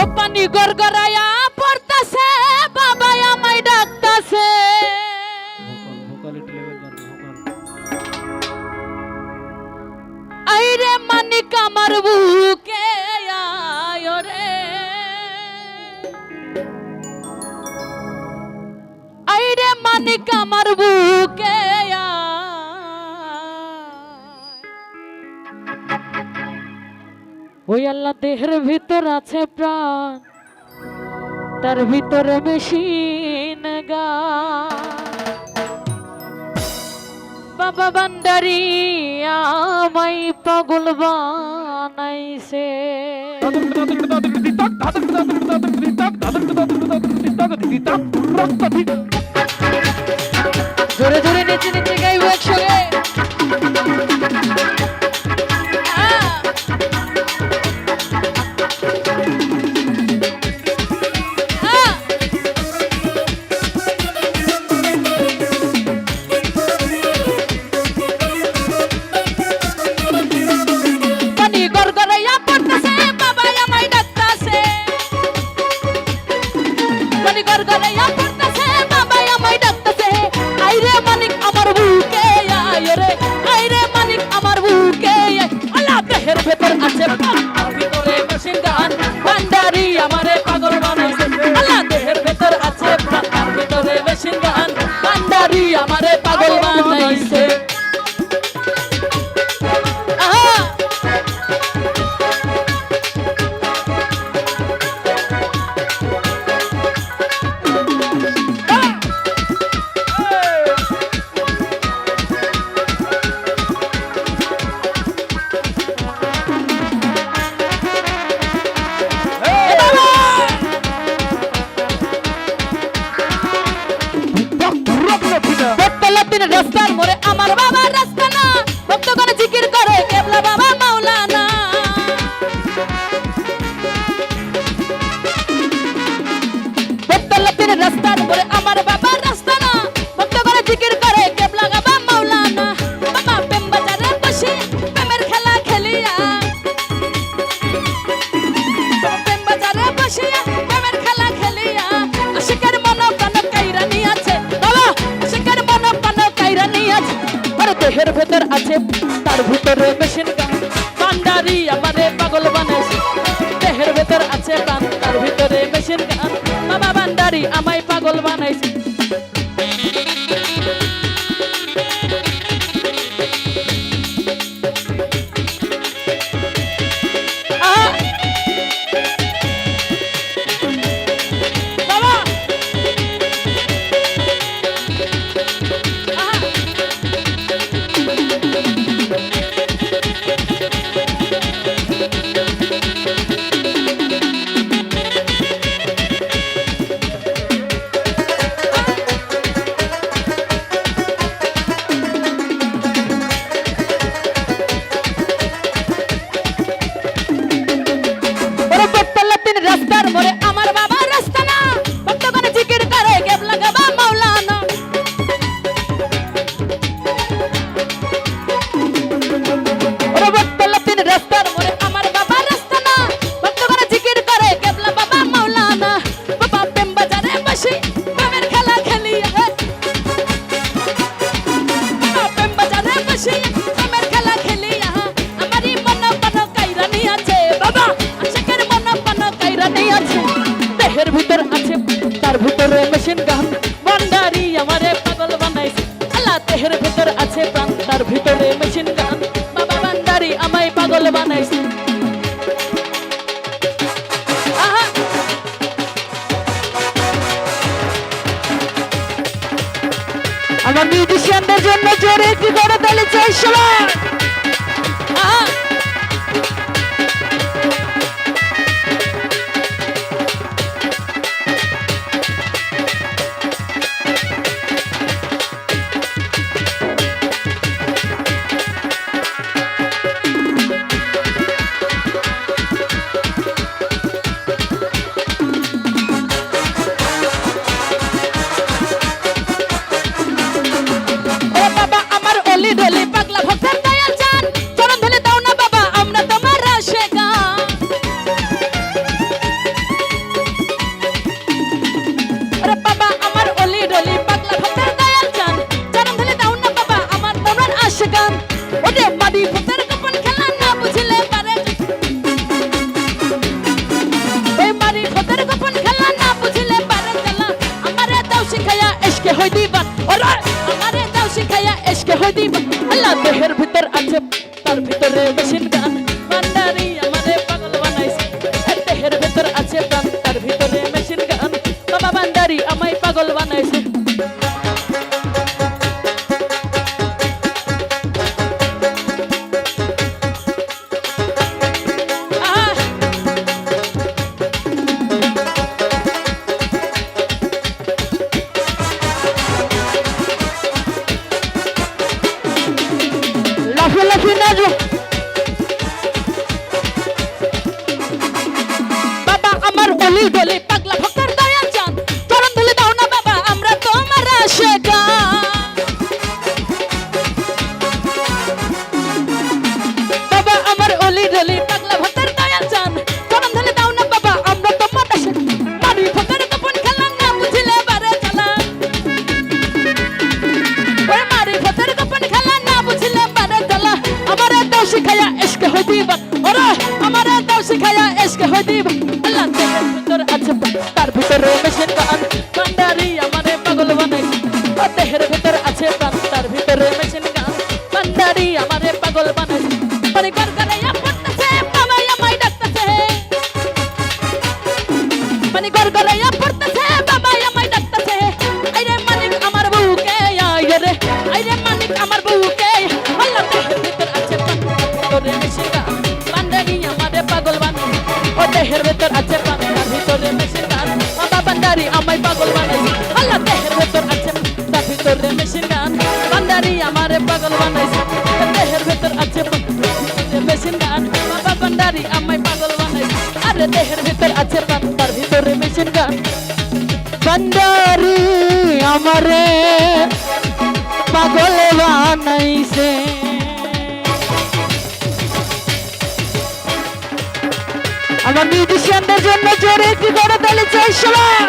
ও পানি গড়গড়ায়া পড়তাছে বাবা আমায় ডাকতাছে। আইরে মানিক আমার বুকে আয় রে। আইরে মানিক আমার বুকে ওই আল্লাহ দেহের ভিতর আছে প্রাণ, তার ভিতর মেশিন গা বাবা বান্দারি আমাই পাগল বানাইছে। জোরে জোরে নেচে নেচে গাইব একসঙ্গে। নারী আমারে পাগল বানাস দেহের ভেতর আছে প্রাণ তার ভিতরে মেশিন গান বাবা বান্দারি আমায় পাগল বানাইছে। জোরে কি করে তাহলে চাই সবাই আল্লাহ দেহের ভিতর আছে, তার ভিতরে মেশিন গান। ভান্ডারি আমারে পাগল বানাইছে। দেহের ভিতর আছে প্রাণ, তার ভিতরে মেশিন গান। বাবা ভান্ডারি আমায় পাগল বানাইছে। আমার অলি গলি হই দিবা আল্লাহ দেহের আছে। তার ভিতরে মেশিন গান, ভান্ডারি আমারে পাগল বানাইছে দেহের ভিতর আছে প্রাণ, তার ভিতরে মেশিন গান, ভান্ডারি আমারে পাগল বানাইছে পরে ঘর ঘরে পড়তেছে বাবা আমায় ডাকতেছে। মানে ঘর পড়তেছে ও দেহের ভিতর আছে তার ভিতরে মেশিনা বাবা বান্দারি আমায় পাগল বানাই আল্লাহ দেহের ভিতর আছে তার ভিতরে মেশিনা বান্দারি আমারে পাগল বানাইছে দেহের ভিতর আছে মেশিন গান বাবা বান্দারি আমায় পাগল বানাইছে আরে দেহের ভিতর আছে প্রাণ তার ভিতরে মেশিন গান বান্দারি আমারে আমার মিউজিশিয়ানদের জন্য জোরে একটি করে তাহলে চাই সবাই।